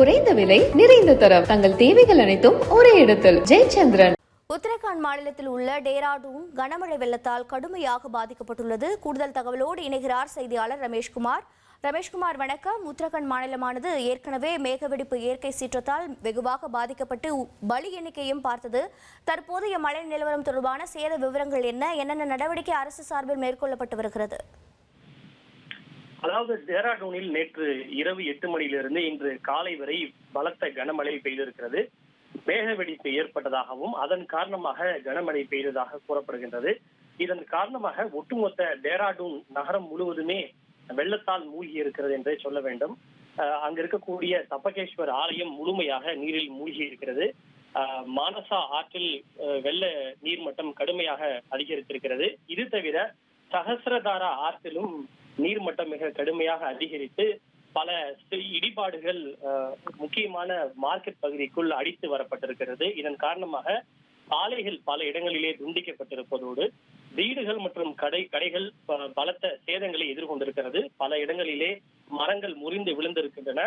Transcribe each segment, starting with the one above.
குறைந்த விலை நிறைந்த தரம். தங்கள் தேவைகள் அனைத்தும் ஒரே இடத்தில். ஜெயச்சந்திரன். உத்தரகாண்ட் மாநிலத்தில் உள்ள டேராடூன் கனமழை வெள்ளத்தால் கடுமையாக பாதிக்கப்பட்டுள்ளது. கூடுதல் தகவலோடு இணைகிறார் செய்தியாளர் ரமேஷ்குமார். ரமேஷ்குமார் வணக்கம். உத்தரகாண்ட் மாநிலமானது ஏற்கனவே மேகவெடிப்பு இயற்கை சீற்றத்தால் வெகுவாக பாதிக்கப்பட்டு பலி எண்ணிக்கையும் பார்த்தது. தற்போதைய மழை நிலவரம் தொடர்பான சேத விவரங்கள் என்ன? என்னென்ன நடவடிக்கை அரசு சார்பில் மேற்கொள்ளப்பட்டு வருகிறது? அதாவது டேராடூனில் நேற்று இரவு எட்டு மணியிலிருந்து இன்று காலை வரை பலத்த கனமழை பெய்திருக்கிறது. மேக வெடிப்பு ஏற்பட்டதாகவும் அதன் காரணமாக கனமழை பெய்ததாக கூறப்படுகின்றது. இதன் காரணமாக ஒட்டுமொத்த டேராடூன் நகரம் முழுவதுமே வெள்ளத்தால் மூழ்கி இருக்கிறது என்றே சொல்ல வேண்டும். அஹ் அங்க இருக்கக்கூடிய தப்பகேஸ்வர் ஆலயம் முழுமையாக நீரில் மூழ்கி இருக்கிறது மானசா ஆற்றில் வெள்ள நீர்மட்டம் கடுமையாக அதிகரித்திருக்கிறது. இது தவிர சகசிரதாரா ஆற்றிலும் நீர்மட்டம் மிக கடுமையாக அதிகரித்து பல இடிபாடுகள் முக்கியமான மார்க்கெட் பகுதிக்குள் அடித்து வரப்பட்டிருக்கிறது. இதன் காரணமாக சாலைகள் பல இடங்களிலே துண்டிக்கப்பட்டிருப்பதோடு வீடுகள் மற்றும் கடை கடைகள் பலத்த சேதங்களை எதிர்கொண்டிருக்கிறது. பல இடங்களிலே மரங்கள் முறிந்து விழுந்திருக்கின்றன.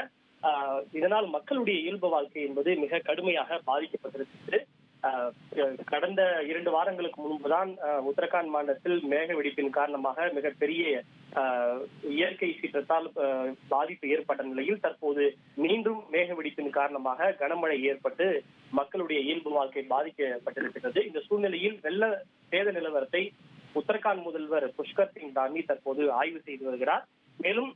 இதனால் மக்களுடைய இயல்பு வாழ்க்கை என்பது மிக கடுமையாக பாதிக்கப்பட்டிருக்கிறது. கடந்த இரண்டு வாரங்களுக்கு முன்புதான் உத்தரகாண்ட் மாநிலத்தில் மேக வெடிப்பின் காரணமாக மிகப்பெரிய ஆஹ், இயற்கை சீற்றத்தால் பாதிப்பு ஏற்பட்ட நிலையில் தற்போது மீண்டும் மேக வெடிப்பின் காரணமாக கனமழை ஏற்பட்டு மக்களுடைய இயல்பு வாழ்க்கை பாதிக்கப்பட்டிருக்கிறது. இந்த சூழ்நிலையில் வெள்ள சேத நிலவரத்தை உத்தரகாண்ட் முதல்வர் புஷ்கர் சிங் தாமி தற்போது ஆய்வு செய்து வருகிறார். மேலும்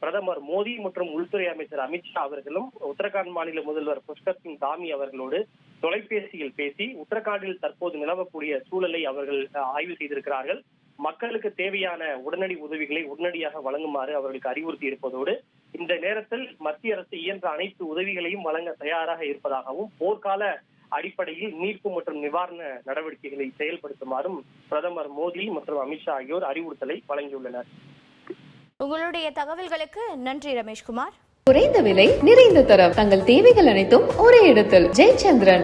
பிரதமர் மோடி மற்றும் உள்துறை அமைச்சர் அமித்ஷா அவர்களும் உத்தரகாண்ட் மாநில முதல்வர் புஷ்கர் சிங் தாமி அவர்களோடு தொலைபேசியில் பேசி உத்தரகாண்டில் தற்போது நிலவக்கூடிய சூழலை அவர்கள் ஆய்வு செய்திருக்கிறார்கள். மக்களுக்கு தேவையான உடனடி உதவிகளை உடனடியாக வழங்குமாறு அவர்களுக்கு அறிவுறுத்தி இருப்பதோடு இந்த நேரத்தில் மத்திய அரசு இயன்ற அனைத்து உதவிகளையும் வழங்க தயாராக இருப்பதாகவும் போர்க்கால அடிப்படையில் மீட்பு மற்றும் நிவாரண நடவடிக்கைகளை செயல்படுத்துமாறும் பிரதமர் மோடி மற்றும் அமித்ஷா ஆகியோர் அறிவுறுத்தலை வழங்கியுள்ளனர். உங்களுடைய தகவல்களுக்கு நன்றி ரமேஷ்குமார். குறைந்த விலை நிறைந்த தரம். தங்கள் தேவைகள் அனைத்தும் ஒரே இடத்தில். ஜெயச்சந்திரன்.